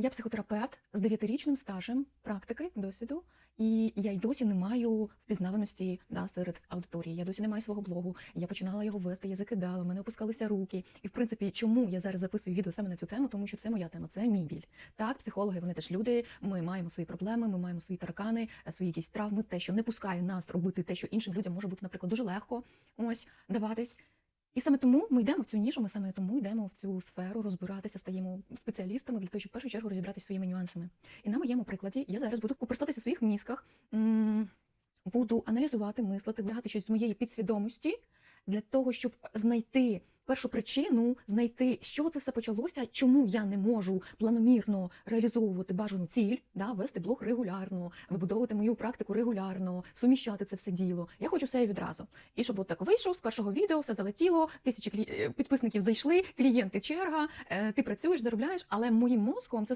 Я психотерапевт з дев'ятирічним стажем практики, досвіду, і я й досі не маю впізнаваності да, серед аудиторії. Я досі не маю свого блогу. Я починала його вести, я закидала, в мене опускалися руки. І в принципі, чому я зараз записую відео саме на цю тему? Тому що це моя тема, це мій біль. Так, психологи вони теж люди. Ми маємо свої проблеми, ми маємо свої таракани, е, свої якісь травми, те, що не пускає нас робити те, що іншим людям може бути, наприклад, дуже легко ось даватись. І саме тому ми йдемо в цю нішу, ми саме тому йдемо в цю сферу розбиратися, стаємо спеціалістами для того, щоб в першу чергу розібратися своїми нюансами. І на моєму прикладі я зараз буду коперсатися в своїх мізках, буду аналізувати, мислити, вигадати щось з моєї підсвідомості для того, щоб знайти першу причину, знайти, що це все почалося, чому я не можу планомірно реалізовувати бажану ціль, да, вести блог регулярно, вибудовувати мою практику регулярно, суміщати це все діло. Я хочу все відразу. І щоб от так вийшов з першого відео, все залетіло, тисячі клі... е, підписників зайшли, клієнти черга, е, ти працюєш, заробляєш, але моїм мозком це